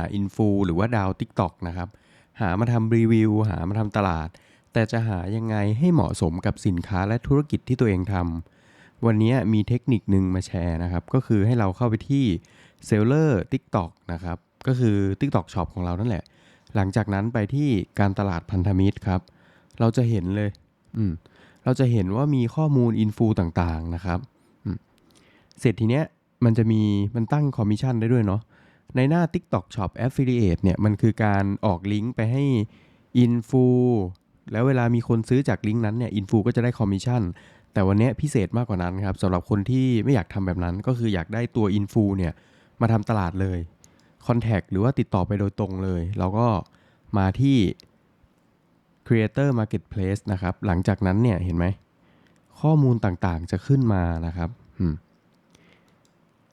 หาอินฟูหรือว่าดาว TikTok นะครับ หามาทำรีวิว หามาทำตลาด แต่จะหายังไงให้เหมาะสมกับสินค้าและธุรกิจที่ตัวเองทำวันนี้มีเทคนิคหนึ่งมาแชร์นะครับ ก็คือให้เราเข้าไปที่ Seller TikTok นะครับ ก็คือ TikTok Shop ของเรานั่นแหละ หลังจากนั้นไปที่การตลาดพันธมิตรครับ เราจะเห็นเลย อืมเราจะเห็นว่ามีข้อมูลอินฟูต่างๆนะครับ เสร็จทีเนี้ยมันจะมีมันตั้งคอมมิชชั่นได้ด้วยเนาะ ในหน้า TikTok Shop Affiliate เนี่ยมันคือการออกลิงก์ไปให้อินฟูแล้วเวลามีคนซื้อจากลิงก์นั้นเนี่ยอินฟูก็จะได้คอมมิชชั่นแต่วันนี้พิเศษมากกว่านั้นครับสำหรับคนที่ไม่อยากทำแบบนั้น ก็คืออยากได้ตัวอินฟูเนี่ยมาทำตลาดเลยคอนแทคหรือว่าติดต่อไปโดยตรงเลยเราก็มาที่ Creator Marketplace นะครับ หลังจากนั้นเนี่ยเห็นไหม ข้อมูลต่างๆจะขึ้นมานะครับอืม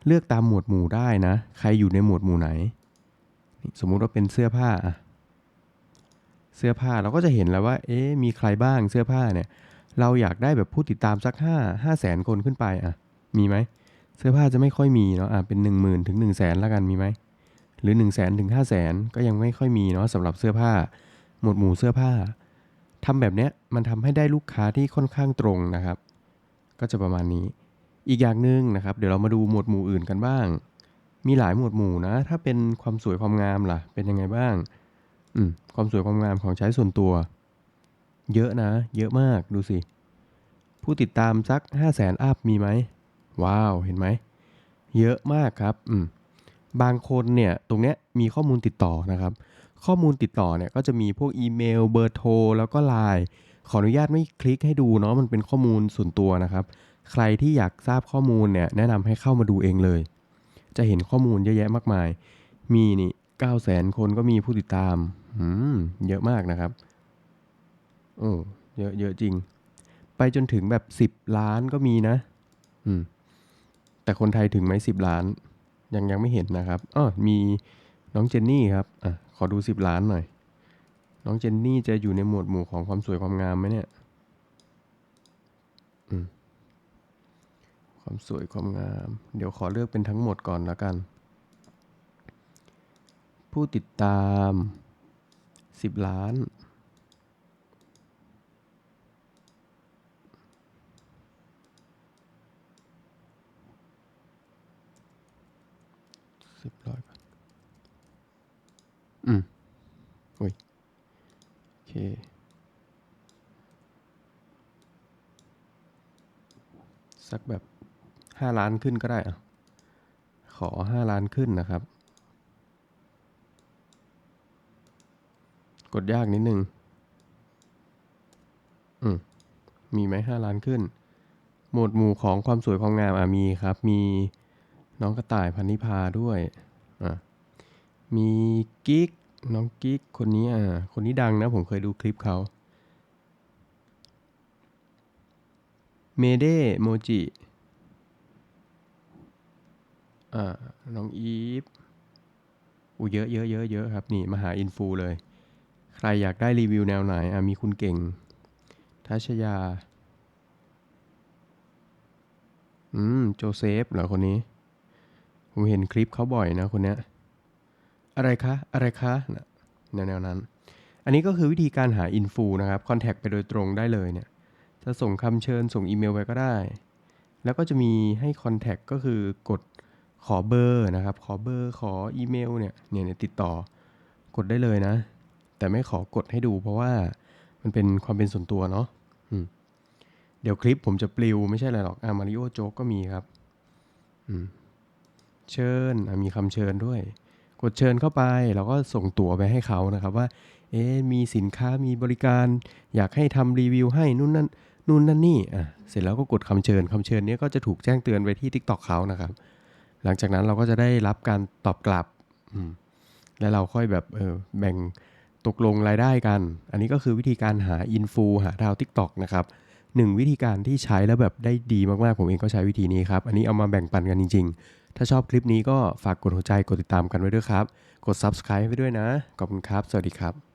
เลือกตามหมวดหมู่ได้นะ ใครอยู่ในหมวดหมู่ไหน สมมุติว่าเป็นเสื้อผ้าเสื้อผ้าเราก็จะเห็นแล้วว่า เอ๊ะมีใครบ้างเสื้อผ้าเนี่ย เราอยากได้แบบผู้ติดตามสักห้าห้าแสนคนขึ้นไปอะ มีไหม เสื้อผ้าจะไม่ค่อยมีเนาะอะเป็นหนึ่งหมื่นถึงหนึ่งแสนล้วกันมีไหม หรือ1นึ่งแสนถึงห้าแสนก็ยังไม่ค่อยมีเนาะสำหรับเสื้อผ้า หมวดหมู่เสื้อผ้าทำแบบเนี้ยมันทำให้ได้ลูกค้าที่ค่อนข้างตรงนะครับ ก็จะประมาณนี้ อีกอย่างหนึ่งนะครับ เดี๋ยวเรามาดูหมวดหมู่อื่นกันบ้าง มีหลายหมวดหมู่นะ ถ้าเป็นความสวยความงามล่ะ เป็นยังไงบ้าง อืม ความสวยความงามของใช้ส่วนตัว เยอะนะ เยอะมาก ดูสิ ผู้ติดตามสัก 5 0 0แสนอัพมีไหม ว้าว เห็นไหม เยอะมากครับ อืม บางคนเนี่ย ตรงเนี้ยมีข้อมูลติดต่อนะครับ ข้อมูลติดต่อเนี่ยก็จะมีพวกอีเมล เบอร์โทร แล้วก็ไลน์ ขออนุญาตไม่คลิกให้ดูเนาะ มันเป็นข้อมูลส่วนตัวนะครับ ใครที่อยากทราบข้อมูลเนี่ยแนะนำให้เข้ามาดูเองเลย จะเห็นข้อมูลเยอะแยะมากมาย มีนี่9 0 0 0 0 0คนก็มีผู้ติดตามอืมเยอะมากนะครับโอ้เยอะเยอะจริง ไปจนถึงแบบ10ล้านก็มีนะ อืม แต่คนไทยถึงไหม10ล้าน ยังยังไม่เห็นนะครับอ้อมีน้องเจนนี่ครับอะขอดู10ล้านหน่อย น้องเจนนี่จะอยู่ในหมวดหมู่ของความสวยความงามไหมเนี่ย อืม ความสวยความงาม เดี๋ยวขอเลือกเป็นทั้งหมดก่อนแล้วกัน ผู้ติดตาม 10 ล้าน สิบร้อยก่อนอืมอุ้ยโอเคสักแบบ ห้าล้านขึ้นก็ได้อะขอห้าล้านขึ้นนะครับ กดยากนิดนึง อืม มีไหมห้าล้านขึ้น หมวดหมู่ของความสวยความงามอะมีครับ มีน้องกระต่ายพันนิพาด้วยอะมีกิ๊กน้องกิ๊กคนนี้อะคนนี้ดังนะ ผมเคยดูคลิปเขาเมเดโมจิ อ่าน้องอีฟอู้เยอะเยอะเยอะเยอะครับ นี่มาหาอินฟูเลย ใครอยากได้รีวิวแนวไหนอะมีคุณเก่ง ทัชยา อืม โจเซฟเหรอคนนี้ ผมเห็นคลิปเขาบ่อยนะคนเนี้ย อะไรคะ อะไรคะนะแนวแนวนั้น อันนี้ก็คือวิธีการหาอินฟูนะครับ คอนแทคไปโดยตรงได้เลยเนี่ย จะส่งคำเชิญส่งอีเมลไปก็ได้ แล้วก็จะมีให้คอนแทคก็คือกด ขอเบอร์นะครับ ขอเบอร์ขออีเมลเนี่ยเนี่ยเนี่ยติดต่อกดได้เลยนะ แต่ไม่ขอกดให้ดู เพราะว่ามันเป็นความเป็นส่วนตัวเนาะอืมเดี๋ยวคลิปผมจะปลิวไม่ใช่อะไรหรอกอามาริโอโจ๊กก็มีครับอืมเชิญมีคำเชิญด้วย กดเชิญเข้าไปเราก็ส่งตั๋วไปให้เขานะครับว่า เอ๊ะมีสินค้ามีบริการ อยากให้ทำรีวิวให้นู่นนั่นนู่นนั่นนี่อะเสร็จแล้วก็กดคำเชิญคำเชิญเนี้ยก็จะถูกแจ้งเตือนไปที่ TikTok เขานะครับ หลังจากนั้นเราก็จะได้รับการตอบกลับ แล้วเราค่อยแบบเออแบ่งตกลงรายได้กัน อันนี้ก็คือวิธีการหาอินฟูหาดาว TikTok นะครับหนึ่งวิธีการที่ใช้แล้วแบบได้ดีมากๆ ผมเองก็ใช้วิธีนี้ครับ อันนี้เอามาแบ่งปันกันจริง ๆ ถ้าชอบคลิปนี้ก็ฝากกดหัวใจกดติดตามกันไว้ด้วยครับ กด subscribe ไว้ด้วยนะ ขอบคุณครับ สวัสดีครับ